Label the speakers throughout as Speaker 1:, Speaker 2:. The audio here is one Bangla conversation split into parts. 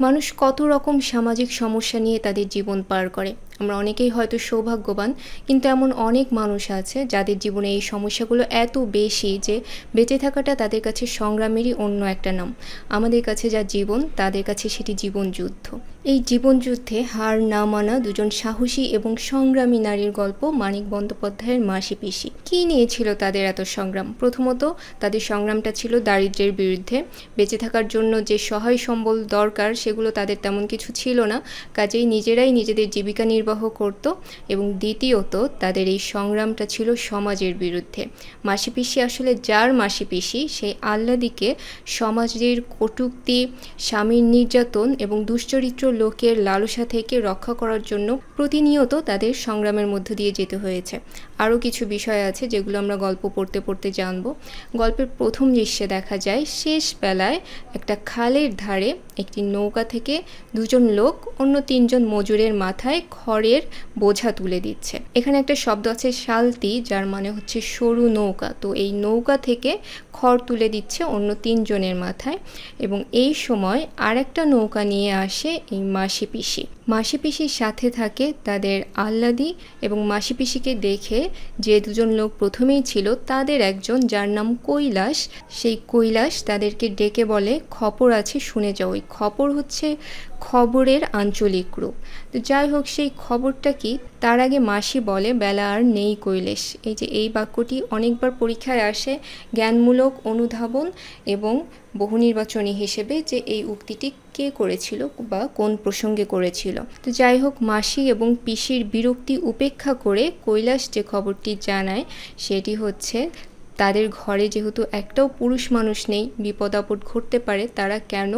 Speaker 1: মানুষ কত রকম সামাজিক সমস্যা নিয়ে তাদের জীবন পার করে? আমরা অনেকেই হয়তো সৌভাগ্যবান, কিন্তু এমন অনেক মানুষ আছে যাদের জীবনে এই সমস্যাগুলো এত বেশি যে বেঁচে থাকাটা তাদের কাছে সংগ্রামেরই অন্য একটা নাম। আমাদের কাছে যা জীবন, তাদের কাছে সেটি জীবন যুদ্ধ। এই জীবনযুদ্ধে হার না মানা দুজন সাহসী এবং সংগ্রামী নারীর গল্প মানিক বন্দ্যোপাধ্যায়ের মাসি পিসি। কী নিয়েছিল তাদের এত সংগ্রাম? প্রথমত, তাদের সংগ্রামটা ছিল দারিদ্র্যের বিরুদ্ধে। বেঁচে থাকার জন্য যে সহায় সম্বল দরকার, সেগুলো তাদের তেমন কিছু ছিল না। কাজেই নিজেরাই নিজেদের জীবিকা নির্বাহ করত এবং দ্বিতীয়ত, তাদের এই সংগ্রামটা ছিল সমাজের বিরুদ্ধে। মাসি পিসি আসলে যার মাসি পিসি? সেই আহ্লাদিকে সমাজের কটূক্তি, স্বামীর নির্যাতন এবং দুশ্চরিত্র লোকের লালসা থেকে রক্ষা করার জন্য প্রতিনিয়ত তাদের সংগ্রামের মধ্য দিয়ে যেতে হয়েছে। আরও কিছু বিষয় আছে যেগুলো আমরা গল্প পড়তে পড়তে জানব। গল্পের প্রথম দৃশ্যে দেখা যায়, শেষ বেলায় একটা খালের ধারে একটি নৌকা থেকে দুজন লোক অন্য তিনজন মজুরের মাথায় খড়ের বোঝা তুলে দিচ্ছে। এখানে একটা শব্দ আছে শালতি, যার মানে হচ্ছে সরু নৌকা। তো এই নৌকা থেকে খড় তুলে দিচ্ছে অন্য তিনজনের মাথায় এবং এই সময় আরেকটা নৌকা নিয়ে আসে এই মাসি পিসি মাসি পিসির সাথে থাকে তাদের আহ্লাদি এবং মাসি পিসিকে দেখে যে দুজন লোক প্রথমেই ছিল, তাদের একজন যার নাম কৈলাস। সেই কৈলাস তাদেরকে ডেকে বলে, খবর আছে, শুনে যাও। ওই খবর হচ্ছে খবরের আঞ্চলিক রূপ। তো যাই হোক, সেই খবরটা কি? তার আগে মাসি বলে, বেলা আর নেই কৈলেশ। এই যে এই বাক্যটি অনেকবার পরীক্ষায় আসে, জ্ঞানমূলক অনুধাবন এবং বহুনির্বাচনী হিসেবে যে এই উক্তিটি কে করেছিল বা কোন প্রসঙ্গে করেছিল। তো যাই হোক মাসি এবং পিসির বিরক্তি উপেক্ষা করে কৈলাস যে খবরটি জানায়, সেটি হচ্ছে তাদের ঘরে যেহেতু একটাও পুরুষ মানুষ নেই, বিপদ আপদ ঘটতে পারে, তারা কেন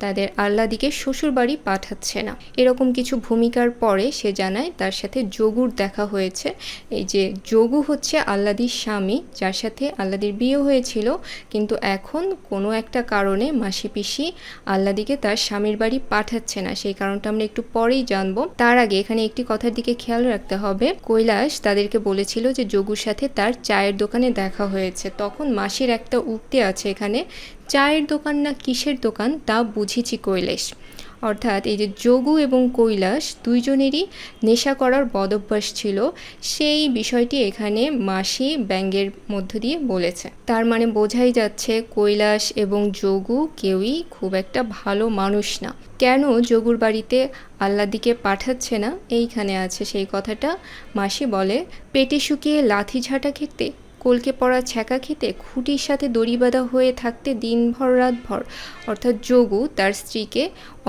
Speaker 1: তাদের আহ্লাদিকে শ্বশুরবাড়ি পাঠাচ্ছে না? এরকম কিছু ভূমিকার পরে সে জানায়, তার সাথে যোগুর দেখা হয়েছে। এই যে যোগু হচ্ছে আহ্লাদির স্বামী, যার সাথে আহ্লাদির বিয়ে হয়েছিল, কিন্তু এখন কোনো একটা কারণে মাসি পিসি আহ্লাদিকে তার স্বামীর বাড়ি পাঠাচ্ছে না। সেই কারণটা আমরা একটু পরেই জানব। তার আগে এখানে একটি কথার দিকে খেয়াল রাখতে হবে। কৈলাস তাদেরকে বলেছিল যে যোগুর সাথে তার চায়ের দোকানে দেখা হয়েছে। হয়েছে তখন মাসির একটা উক্তি আছে এখানে, চায়ের দোকান না কিসের দোকান তা বুঝেছি কৈলাস। অর্থাৎ এই যে যোগু এবং কৈলাস দুইজনেরই নেশা করার বদভ্যাস ছিল, সেই বিষয়টি এখানে মাসি ব্যঙ্গের মধ্য দিয়ে বলেছে। তার মানে বোঝাই যাচ্ছে কৈলাস এবং যোগু কেউই খুব একটা ভালো মানুষ না। কেন যোগুর বাড়িতে আল্লাদিকে পাঠাচ্ছে না? এইখানে আছে সেই কথাটা। মাসি বলে, পেটে শুকিয়ে লাথি ঝাঁটা খেতে? কলকে পড়া ছ্যাঁকা খেতে খুঁটির সাথে দড়ি বাঁধা হয়ে থাকতে দিনভর রাতভর, অর্থাৎ যোগু তার স্ত্রীকে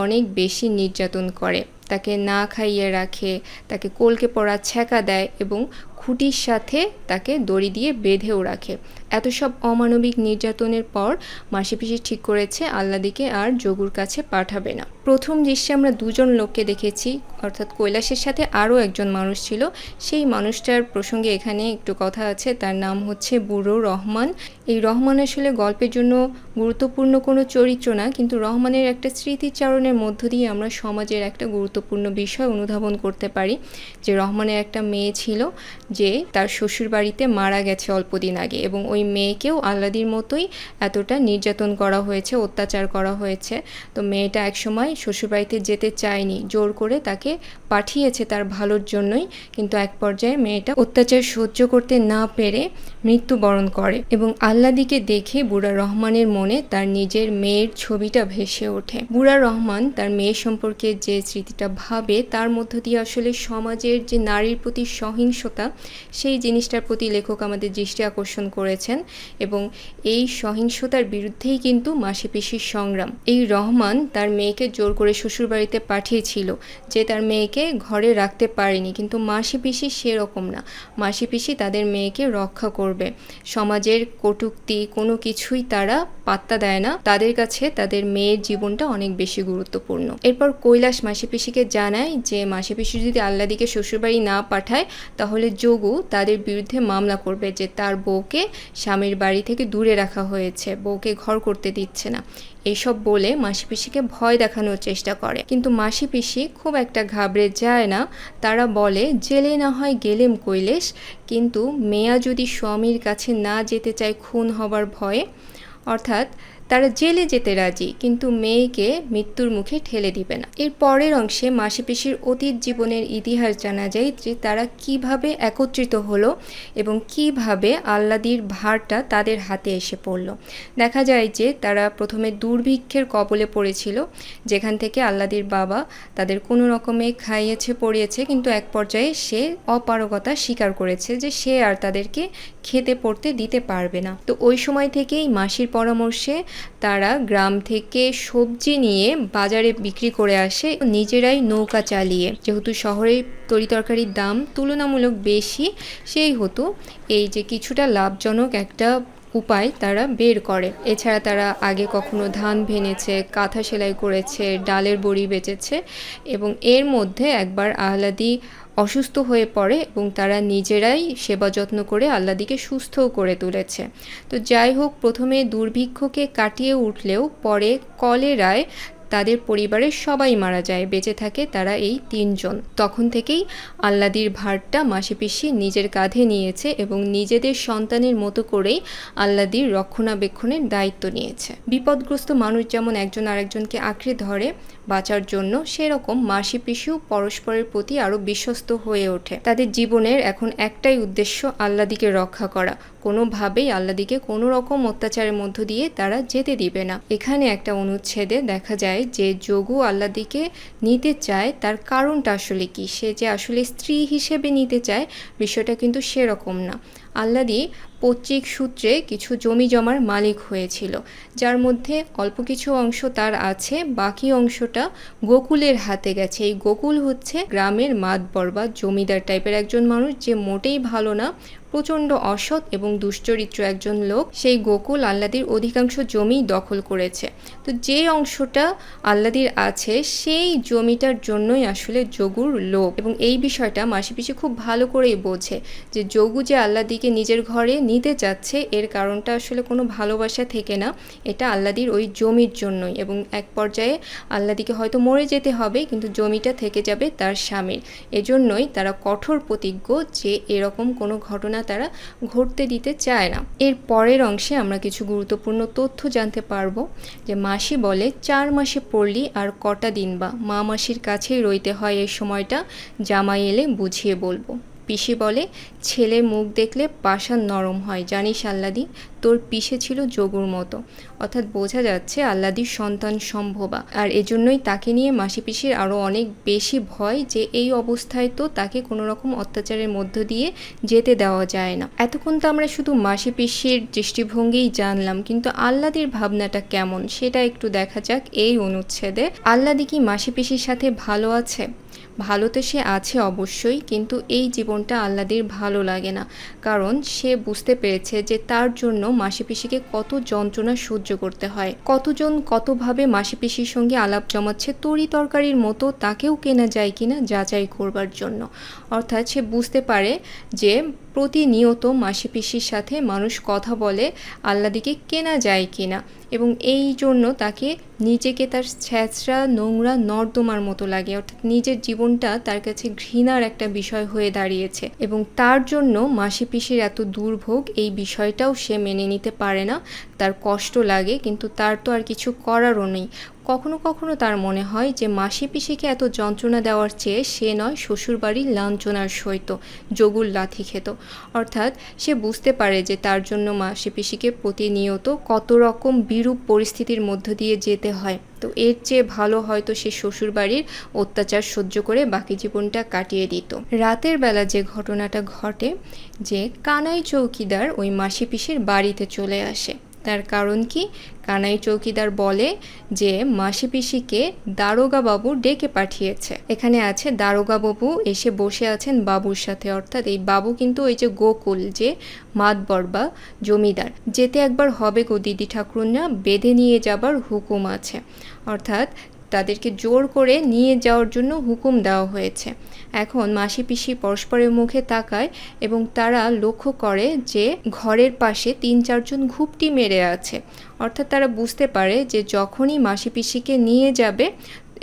Speaker 1: অনেক বেশি নির্যাতন করে। তাকে না খাইয়ে রাখে, তাকে কলকে পড়া ছ্যাঁকা দেয় এবং খুঁটির সাথে তাকে দড়ি দিয়ে বেঁধেও রাখে। এত সব অমানবিক নির্যাতনের পর মাসি পিসি ঠিক করেছে, আল্লাদিকে আর যোগুর কাছে পাঠাবে না। প্রথম দৃশ্যে আমরা দুজন লোককে দেখেছি অর্থাৎ কৈলাসের সাথে আরও একজন মানুষ ছিল। সেই মানুষটার প্রসঙ্গে এখানে একটু কথা আছে। তার নাম হচ্ছে বুড়ো রহমান। এই রহমান আসলে গল্পের জন্য গুরুত্বপূর্ণ কোনো চরিত্র না, কিন্তু রহমানের একটা স্মৃতিচারণের মধ্য দিয়ে আমরা সমাজের একটা গুরুত্বপূর্ণ বিষয় অনুধাবন করতে পারি, যে রহমানের একটা মেয়ে ছিল যে তার শ্বশুর বাড়িতে মারা গেছে অল্পদিন আগে এবং ওই মেয়েকেও আল্লাদির মতোই এতটা নির্যাতন করা হয়েছে, অত্যাচার করা হয়েছে। তো মেয়েটা একসময় শ্বশুরবাড়িতে যেতে চায়নি, জোর করে তাকে পাঠিয়েছে তার ভালোর জন্যই, কিন্তু এক পর্যায়ে মেয়েটা অত্যাচার সহ্য করতে না পেরে মৃত্যুবরণ করে এবং আহ্লাদিকে দেখে বুড়া রহমানের মনে তার নিজের মেয়ের ছবিটা ভেসে ওঠে। বুড়া রহমান তার মেয়ে সম্পর্কে যে স্মৃতিটা ভাবে, তার মধ্য দিয়ে আসলে সমাজের যে নারীর প্রতি সহিংসতা, সেই জিনিসটার প্রতি লেখক আমাদের দৃষ্টি আকর্ষণ করেছেন এবং এই সহিংসতার বিরুদ্ধেই কিন্তু মাসি পিসির সংগ্রাম। এই রহমান তার মেয়েকে জোর করে শ্বশুরবাড়িতে পাঠিয়েছিল, যে তার মেয়েকে ঘরে রাখতে পারেনি, কিন্তু মাসি পিসি সেরকম না। মাসি পিসি তাদের মেয়েকে রক্ষা করবে। সমাজের কটুক্তি, কোনো কিছুই তারা পাত্তা দেয় না। তাদের কাছে তাদের মেয়ের জীবনটা অনেক বেশি গুরুত্বপূর্ণ। এরপর কৈলাস মাসি পিসিকে জানায় যে মাসি পিসি যদি আল্লাদিকে শ্বশুরবাড়ি না পাঠায়, তাহলে যোগু তাদের বিরুদ্ধে মামলা করবে যে, তার বউকে স্বামীর বাড়ি থেকে দূরে রাখা হয়েছে। বউকে ঘর করতে দিচ্ছে না। এসব বলে মাসি পিসিকে ভয় দেখানোর চেষ্টা করে। কিন্তু মাসি পিসি খুব একটা ঘাবড়ে যায় না। তারা বলে, জেলে না হয় গেলেম কৈলেশ। কিন্তু মেয়া যদি স্বামীর কাছে না যেতে চায় খুন হবার ভয়ে, অর্থাৎ তারা জেলে যেতে রাজি, কিন্তু মেয়েকে মৃত্যুর মুখে ঠেলে দিবে না। এর পরের অংশে মাসি পিসির অতীত জীবনের ইতিহাস জানা যায় যে তারা কীভাবে একত্রিত হলো এবং কীভাবে আল্লাদির ভারটা তাদের হাতে এসে পড়ল। দেখা যায় যে তারা প্রথমে দুর্ভিক্ষের কবলে পড়েছিল, যেখান থেকে আল্লাদির বাবা তাদের কোনো রকমে খাইয়েছে, পড়িয়েছে, কিন্তু এক পর্যায়ে সে অপারগতা স্বীকার করেছে যে সে আর তাদেরকে খেতে পড়তে দিতে পারবে না। তো ওই সময় থেকেই মাসির পরামর্শে তারা গ্রাম থেকে সবজি নিয়ে বাজারে বিক্রি করে আসে নিজেরাই নৌকা চালিয়ে। যেহেতু শহরে তরিতরকারির দাম তুলনামূলক বেশি, সেই হতো এই যে কিছুটা লাভজনক একটা উপায় তারা বের করে। এছাড়া তারা আগে কখনো ধান ভেনেছে কাঁথা সেলাই করেছে, ডালের বড়ি বেচেছে এবং এর মধ্যে একবার আহলাদি অসুস্থ হয়ে পড়ে এবং তারা নিজেরাই সেবা যত্ন করে আল্লাদিকে সুস্থও করে তুলেছে। তো যাই হোক, প্রথমে দুর্ভিক্ষকে কাটিয়ে উঠলেও পরে কলেরায় তাদের পরিবারের সবাই মারা যায়, বেঁচে থাকে তারা এই তিনজন। তখন থেকেই আল্লাদির ভারটা মাসি পিসি নিজের কাঁধে নিয়েছে এবং নিজেদের সন্তানের মতো করেই আল্লাদির রক্ষণাবেক্ষণের দায়িত্ব নিয়েছে। বিপদগ্রস্ত মানুষ যেমন একজন আরেকজনকে আঁকড়ে ধরে বাঁচার জন্য, সেরকম মাসি পিসিও পরস্পরের প্রতি আরও বিশ্বস্ত হয়ে ওঠে। তাদের জীবনের এখন একটাই উদ্দেশ্য আল্লাদিকে রক্ষা করা। কোনোভাবেই আল্লাদিকে কোনো রকম অত্যাচারের মধ্য দিয়ে তারা যেতে দিবে না। এখানে একটা অনুচ্ছেদে দেখা যায় যে যোগু আল্লাদিকে নিতে চায়, তার কারণটা আসলে কি? সে যে আসলে স্ত্রী হিসেবে নিতে চায়, বিষয়টা কিন্তু সেরকম না। আল্লাদি পৈতৃক সূত্রে কিছু জমি জমার মালিক হয়েছিল, যার মধ্যে অল্প কিছু অংশ তার আছে, বাকি অংশটা গোকুলের হাতে গেছে। এই গোকুল হচ্ছে গ্রামের মাতবর বা জমিদার টাইপের একজন মানুষ যে মোটেই ভালো না প্রচণ্ড অসৎ এবং দুশ্চরিত্র একজন লোক, সেই গোকুল আল্লাদির অধিকাংশ জমি দখল করেছে। তো যে অংশটা আল্লাদির আছে, সেই জমিটার জন্যই আসলে যোগুর লোভ। এবং এই বিষয়টা মাসি পিসি খুব ভালো করেই বোঝে যে যোগু যে আল্লাদিকে নিজের ঘরে নিতে চাচ্ছে, এর কারণটা আসলে কোনো ভালোবাসা থেকে না, এটা আল্লাদির ওই জমির জন্যই। এবং এক পর্যায়ে আল্লাদিকে হয়তো মরে যেতে হবে, কিন্তু জমিটা থেকে যাবে তার স্বামীর। এজন্যই তারা কঠোর প্রতিজ্ঞ যে এরকম কোনো ঘটনা তারা ঘটতে দিতে চায় না। এর পরের অংশে আমরা কিছু গুরুত্বপূর্ণ তথ্য জানতে পারব, যে মাসি বলে, চার মাসে পড়লি আর কটা দিন বা মা মাসির কাছেই রইতে হয় এই সময়টা, জামাই এলে বুঝিয়ে বলব। পিসি বলে ছেলে মুখ দেখলে পাষাণ নরম হয়, জানিস আল্লাদি? তোর পিসে ছিল যোগুর মতো। অর্থাৎ বোঝা যাচ্ছে আল্লাদির সন্তান সম্ভবা। আর এজন্যই তাকে নিয়ে মাসি পিসির আরও অনেক বেশি ভয় যে এই অবস্থায় তো তাকে কোনো রকম অত্যাচারের মধ্য দিয়ে যেতে দেওয়া যায় না। এতক্ষণ তো আমরা শুধু মাসি পিসির দৃষ্টিভঙ্গিই জানলাম, কিন্তু আল্লাদির ভাবনাটা কেমন? সেটা একটু দেখা যাক এই অনুচ্ছেদে। আল্লাদি কি মাসি পিসির সাথে ভালো আছে? ভালো তো সে আছে অবশ্যই, কিন্তু এই জীবনটা আল্লাদির ভালো লাগে না। কারণ সে বুঝতে পেরেছে যে তার জন্য মাসি পিসিকে কত যন্ত্রণা সহ্য করতে হয়। কতজন কতভাবে মাসি পিসির সঙ্গে আলাপ জমাচ্ছে তরি তরকারির মতো তাকেও কেনা যায় কিনা যাচাই করবার জন্য। অর্থাৎ সে বুঝতে পারে যে প্রতিনিয়ত মাসি পিসির সাথে মানুষ কথা বলে আল্লাদিকে কেনা যায় কিনা এবং এই জন্য তাকে নিজেকে তার ছ্যাঁচড়া নোংরা, নর্দমার মতো লাগে। অর্থাৎ নিজের জীবনটা তার কাছে ঘৃণার একটা বিষয় হয়ে দাঁড়িয়েছে এবং তার জন্য মাসি পিসির এত দুর্ভোগ এই বিষয়টাও সে মেনে নিতে পারে না। তার কষ্ট লাগে, কিন্তু তার তো আর কিছু করারও নেই। কখনো কখনো তার মনে হয় যে মাসি পিসিকে এত যন্ত্রণা দেওয়ার চেয়ে সে নয় শ্বশুরবাড়ির লাঞ্ছনার সইত যোগুল লাথি খেত। অর্থাৎ সে বুঝতে পারে যে, তার জন্য মাসি পিসিকে প্রতিনিয়ত কত রকম বিরূপ পরিস্থিতির মধ্য দিয়ে যেতে হয়। তো এর চেয়ে ভালো হয়তো সে শ্বশুরবাড়ির অত্যাচার সহ্য করে বাকি জীবনটা কাটিয়ে দিত। রাতের বেলা যে ঘটনাটা ঘটে, যে কানাই চৌকিদার ওই মাসি পিসির বাড়িতে চলে আসে। তার কারণ কি? কানাই চৌকিদার বলে যে, মাসি পিসিকে দারোগা বাবু ডেকে পাঠিয়েছে। এখানে আছে, দারোগা বাবু এসে বসে আছেন বাবুর সাথে। অর্থাৎ এই বাবু কিন্তু ওই যে গোকুল, যে মাতবর বা জমিদার। যেতে একবার হবে গো দিদি ঠাকুরনা বেঁধে নিয়ে যাবার হুকুম আছে। অর্থাৎ তাদেরকে জোর করে নিয়ে যাওয়ার জন্য হুকুম দেওয়া হয়েছে। এখন মাসি পিসি পরস্পরের মুখে তাকায় এবং তারা লক্ষ্য করে যে ঘরের পাশে তিন চারজন ঘুপটি মেরে আছে। অর্থাৎ তারা বুঝতে পারে যে যখনই মাসি পিসিকে নিয়ে যাবে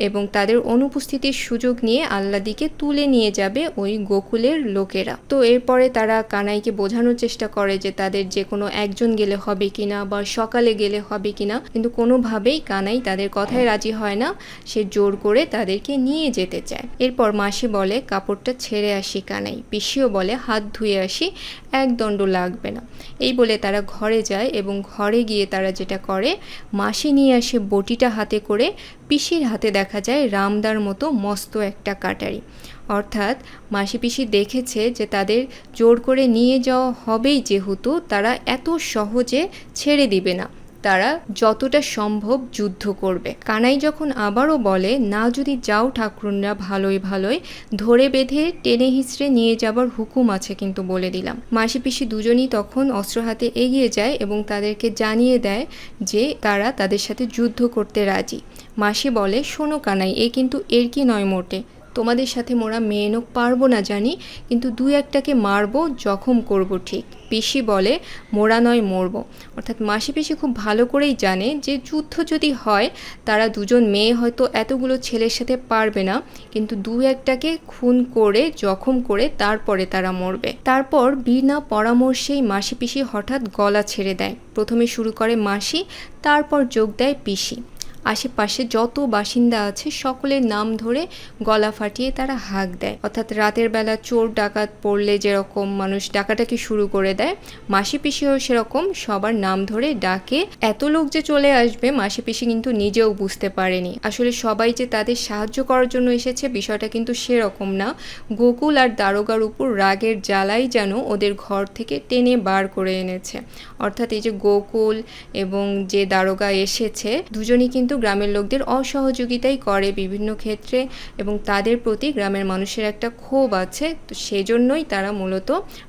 Speaker 1: এবং তাদের অনুপস্থিতির সুযোগ নিয়ে আল্লাদিকে তুলে নিয়ে যাবে ওই গোকুলের লোকেরা। তো এরপরে তারা কানাইকে বোঝানোর চেষ্টা করে যে তাদের যে কোনো একজন গেলে হবে কিনা বা সকালে গেলে হবে কিনা। কিন্তু কোনোভাবেই কানাই তাদের কথায় রাজি হয় না। সে জোর করে তাদেরকে নিয়ে যেতে চায়। এরপর মাসি বলে, কাপড়টা ছেড়ে আসি কানাই। পিসিও বলে, হাত ধুয়ে আসি, এক দণ্ড লাগবে না। এই বলে তারা ঘরে যায় এবং ঘরে গিয়ে তারা যেটা করে, মাসি নিয়ে আসে বটিটা হাতে করে পিসির হাতে দেখা যায় রামদার মতো মস্ত একটা কাটারি। অর্থাৎ মাসি পিসি দেখেছে যে তাদের জোর করে নিয়ে যাওয়া হবেই যেহেতু তারা এত সহজে ছেড়ে দিবে না। তারা যতটা সম্ভব যুদ্ধ করবে। কানাই যখন আবারও বলে, না, যদি যাও ঠাকুরনরা, ভালোই ভালোই। ধরে বেঁধে টেনে হিঁচড়ে নিয়ে যাবার হুকুম আছে কিন্তু বলে দিলাম। মাসি পিসি দুজনই তখন অস্ত্র হাতে এগিয়ে যায় এবং তাদেরকে জানিয়ে দেয় যে তারা তাদের সাথে যুদ্ধ করতে রাজি। মাসি বলে, শোনো কানাই, এ কিন্তু এর কি নয় মোটে। তোমাদের সাথে মোরা মেয়েনক পারব না জানি, কিন্তু দু একটাকে মারবো, জখম করব ঠিক। পিসি বলে, মোরা নয় মরব। অর্থাৎ মাসি পিসি খুব ভালো করেই জানে যে যুদ্ধ যদি হয়, তারা দুজন মেয়ে হয়তো এতগুলো ছেলের সাথে পারবে না। কিন্তু দু একটাকে খুন করে, জখম করে তারপরে তারা মরবে। তারপর বিনা পরামর্শেই মাসি পিসি হঠাৎ গলা ছেড়ে দেয়। প্রথমে শুরু করে মাসি, তারপর যোগ দেয় পিসি আশেপাশে যত বাসিন্দা আছে, সকলের নাম ধরে গলা ফাটিয়ে তারা হাঁক দেয়। অর্থাৎ রাতের বেলা চোর ডাকাত পড়লে যেরকম মানুষ ডাকাটাকে শুরু করে দেয়, মাসি পিসিও সেরকম সবার নাম ধরে ডাকে। এত লোক যে চলে আসবে, মাসি পিসি কিন্তু নিজেও বুঝতে পারেনি। আসলে সবাই যে তাদের সাহায্য করার জন্য এসেছে, বিষয়টা কিন্তু সেরকম না। গোকুল আর দারোগার উপর রাগের জ্বালাই যেন ওদের ঘর থেকে টেনে বার করে এনেছে। অর্থাৎ এই যে গোকুল এবং যে দারোগা এসেছে, দুজনই কিন্তু কিন্তু গ্রামের লোকদের অসহযোগিতাই করে বিভিন্ন ক্ষেত্রে এবং তাদের প্রতি গ্রামের মানুষের একটা ক্ষোভ আছে। তো সেজন্যই তারা মূলত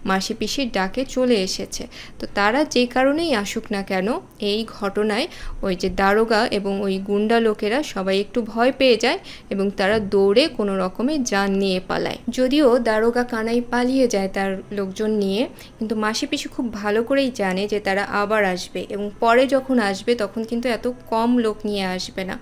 Speaker 1: মাসি পিসির ডাকে চলে এসেছে। তো তারা যে কারণেই আসুক না কেন, এই ঘটনায় ওই যে দারোগা এবং ওই গুন্ডা লোকেরা সবাই একটু ভয় পেয়ে যায় এবং তারা দৌড়ে কোনো রকমে যান নিয়ে পালায়। যদিও দারোগা কানাই পালিয়ে যায় তার লোকজন নিয়ে, কিন্তু মাসি পিসি খুব ভালো করেই জানে যে তারা আবার আসবে এবং পরে যখন আসবে তখন কিন্তু এত কম লোক নিয়ে আসবে না।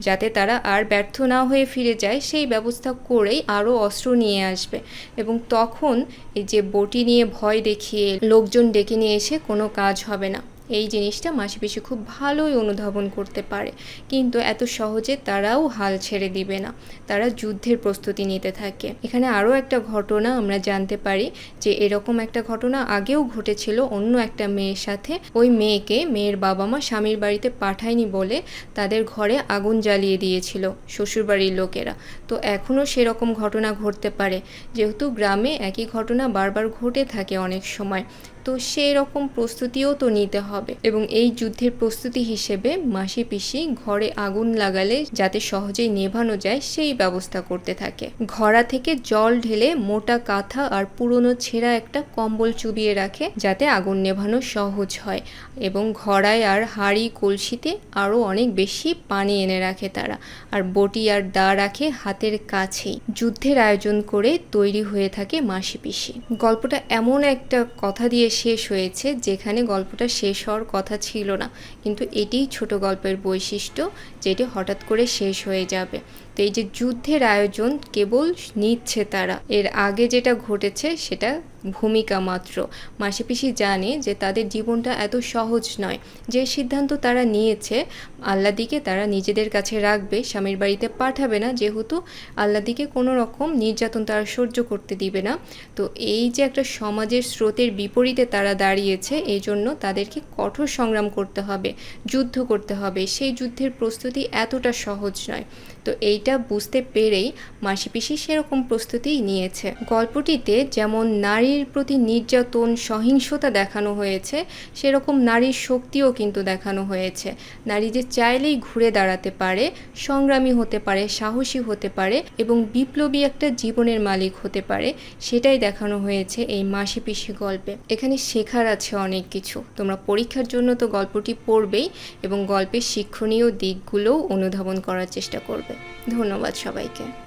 Speaker 1: যাতে তারা আর ব্যর্থ না হয়ে ফিরে যায়, সেই ব্যবস্থা করেই আরও অস্ত্র নিয়ে আসবে। এবং তখন এই যে বটি নিয়ে ভয় দেখিয়ে লোকজন ডেকে নিয়ে এসে কোনো কাজ হবে না। এই জিনিসটা মাসি পিসি খুব ভালোই অনুধাবন করতে পারে। কিন্তু এত সহজে তারাও হাল ছেড়ে দিবে না। তারা যুদ্ধের প্রস্তুতি নিতে থাকে। এখানে আরও একটা ঘটনা আমরা জানতে পারি যে এরকম একটা ঘটনা আগেও ঘটেছিল অন্য একটা মেয়ের সাথে। ওই মেয়েকে মেয়ের বাবা মা স্বামীর বাড়িতে পাঠায়নি বলে তাদের ঘরে আগুন জ্বালিয়ে দিয়েছিল শ্বশুরবাড়ির লোকেরা। তো এখনও সেরকম ঘটনা ঘটতে পারে। যেহেতু গ্রামে একই ঘটনা বারবার ঘটে থাকে অনেক সময়। তো সেই রকম প্রস্তুতিও তো নিতে হবে। এবং এই যুদ্ধের প্রস্তুতি হিসেবে মাসি পিসি ঘরে আগুন লাগালে যাতে সহজেই নেভানো যায় সেই ব্যবস্থা করতে থাকে। ঘরা থেকে জল ঢেলে মোটা কাঁথা আর পুরনো ছেঁড়া একটা কম্বল চুবিয়ে রাখে যাতে আগুন নেভানো সহজ হয়। এবং ঘড়ায় আর হাঁড়ি কলসিতে আরও অনেক বেশি পানি এনে রাখে তারা। আর বটি আর দা রাখে হাতের কাছেই। যুদ্ধের আয়োজন করে তৈরি হয়ে থাকে মাসি পিসি। গল্পটা এমন একটা কথা দিয়ে শেষ হয়েছে, যেখানে গল্পটা শেষ হওয়ার কথা ছিল না। কিন্তু এটিই ছোট গল্পের বৈশিষ্ট্য, যেটি হঠাৎ করে শেষ হয়ে যাবে। তো এই যে যুদ্ধের আয়োজন কেবল নিচ্ছে তারা। এর আগে যেটা ঘটেছে সেটা ভূমিকা মাত্র। মাসিপিসি জানে যে তাদের জীবনটা এত সহজ নয়। যে সিদ্ধান্ত তারা নিয়েছে, আল্লাদিকে তারা নিজেদের কাছে রাখবে, স্বামীর বাড়িতে পাঠাবে না, যেহেতু আল্লাদিকে কোনো রকম নির্যাতন তারা সহ্য করতে দিবে না। তো এই যে একটা সমাজের স্রোতের বিপরীতে তারা দাঁড়িয়েছে এই জন্য তাদেরকে কঠোর সংগ্রাম করতে হবে, যুদ্ধ করতে হবে। সেই যুদ্ধের প্রস্তুতি এতটা সহজ নয়। তো এইটা বুঝতে পেরেই মাসি পিসি সেরকম প্রস্তুতিই নিয়েছে। গল্পটিতে যেমন নারীর প্রতি নির্যাতন, সহিংসতা দেখানো হয়েছে, সেরকম নারীর শক্তিও কিন্তু দেখানো হয়েছে। নারী যে চাইলেই ঘুরে দাঁড়াতে পারে, সংগ্রামী হতে পারে, সাহসী হতে পারে এবং বিপ্লবী একটা জীবনের মালিক হতে পারে, সেটাই দেখানো হয়েছে এই মাসি পিসি গল্পে। এখানে শেখার আছে অনেক কিছু। তোমরা পরীক্ষার জন্য তো গল্পটি পড়বেই এবং গল্পের শিক্ষণীয় দিকগুলোও অনুধাবন করার চেষ্টা করবে। ধন্যবাদ সবাইকে।